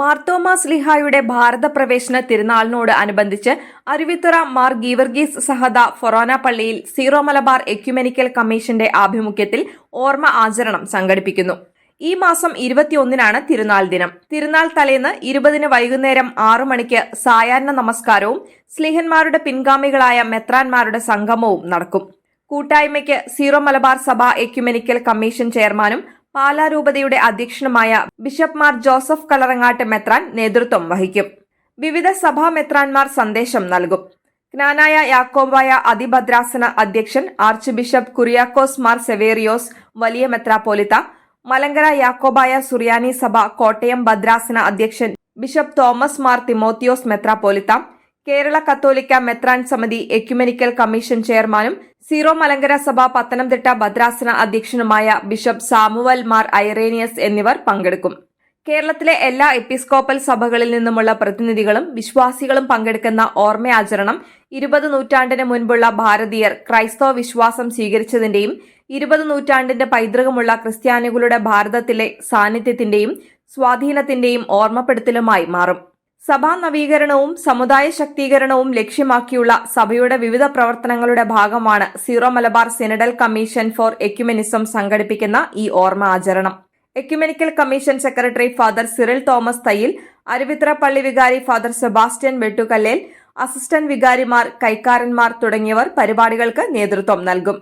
മാർത്തോമാസ് ലിഹായുടെ ഭാരത പ്രവേശന തിരുനാളിനോട് അനുബന്ധിച്ച് അരുവിത്തുറ മാർ ഗീവർഗീസ് സഹദ ഫൊറോന പള്ളിയിൽ സീറോ മലബാർ എക്യുമെനിക്കൽ കമ്മീഷന്റെ ആഭിമുഖ്യത്തിൽ ഓർമ്മ ആചരണം സംഘടിപ്പിക്കുന്നു. ഈ മാസം ഇരുപത്തിയൊന്നിനാണ് തിരുനാൾ ദിനം. തിരുനാൾ തലേന്ന് ഇരുപതിന് വൈകുന്നേരം ആറു മണിക്ക് സായാഹ്ന നമസ്കാരവും സ്ലിഹന്മാരുടെ പിൻഗാമികളായ മെത്രാൻമാരുടെ സംഗമവും നടക്കും. കൂട്ടായ്മയ്ക്ക് സീറോ മലബാർ സഭ എക്യുമെനിക്കൽ കമ്മീഷൻ ചെയർമാനും പാലാ രൂപതയുടെ അധ്യക്ഷനുമായ ബിഷപ്പ് മാർ ജോസഫ് കളറങ്ങാട്ട് മെത്രാൻ നേതൃത്വം വഹിക്കും. വിവിധ സഭാ മെത്രാൻമാർ സന്ദേശം നൽകും. ജ്ഞാനായ യാക്കോബായ അതിഭദ്രാസന അധ്യക്ഷൻ ആർച്ച് ബിഷപ്പ് കുറിയാക്കോസ് മാർ സെവേറിയോസ് വലിയ മെത്രാപ്പോലിത്ത മലങ്കര യാക്കോബായ സുറിയാനി സഭ കോട്ടയം ഭദ്രാസന അധ്യക്ഷൻ ബിഷപ്പ് തോമസ് മാർ തിമോത്തിയോസ് മെത്രാപ്പോലിത്ത കേരള കത്തോലിക്ക മെത്രാൻ സമിതി എക്യുമെനിക്കൽ കമ്മീഷൻ ചെയർമാനും സീറോ മലങ്കര സഭ പത്തനംതിട്ട ഭദ്രാസന അധ്യക്ഷനുമായ ബിഷപ്പ് സാമുവൽ മാർ ഐറേനിയസ് എന്നിവർ പങ്കെടുക്കും. കേരളത്തിലെ എല്ലാ എപ്പിസ്കോപ്പൽ സഭകളിൽ നിന്നുമുള്ള പ്രതിനിധികളും വിശ്വാസികളും പങ്കെടുക്കുന്ന ഓർമ്മയാചരണം ഇരുപത് നൂറ്റാണ്ടിന് മുൻപുള്ള ഭാരതീയർ ക്രൈസ്തവ വിശ്വാസം സ്വീകരിച്ചതിന്റെയും ഇരുപത് നൂറ്റാണ്ടിന്റെ പൈതൃകമുള്ള ക്രിസ്ത്യാനികളുടെ ഭാരതത്തിലെ സാന്നിധ്യത്തിന്റെയും സ്വാധീനത്തിന്റെയും ഓർമ്മപ്പെടുത്തലുമായി മാറും. സഭാ നവീകരണവും സമുദായ ശക്തീകരണവും ലക്ഷ്യമാക്കിയുള്ള സഭയുടെ വിവിധ പ്രവർത്തനങ്ങളുടെ ഭാഗമാണ് Syro Malabar synodal commission for ecumenism സംഘടിപ്പിക്കുന്ന ഈ ഓർമ്മ ആചരണം. Ecumenical commission secretary father Cyril Thomas Thayyil Aruvithura പള്ളി വികാരി ഫാദർ സെബാസ്റ്റ്യൻ വെട്ടുകല്ലേൽ അസിസ്റ്റന്റ് വികാരിമാർ കൈക്കാരന്മാർ തുടങ്ങിയവർ പരിപാടികൾക്ക് നേതൃത്വം നൽകും.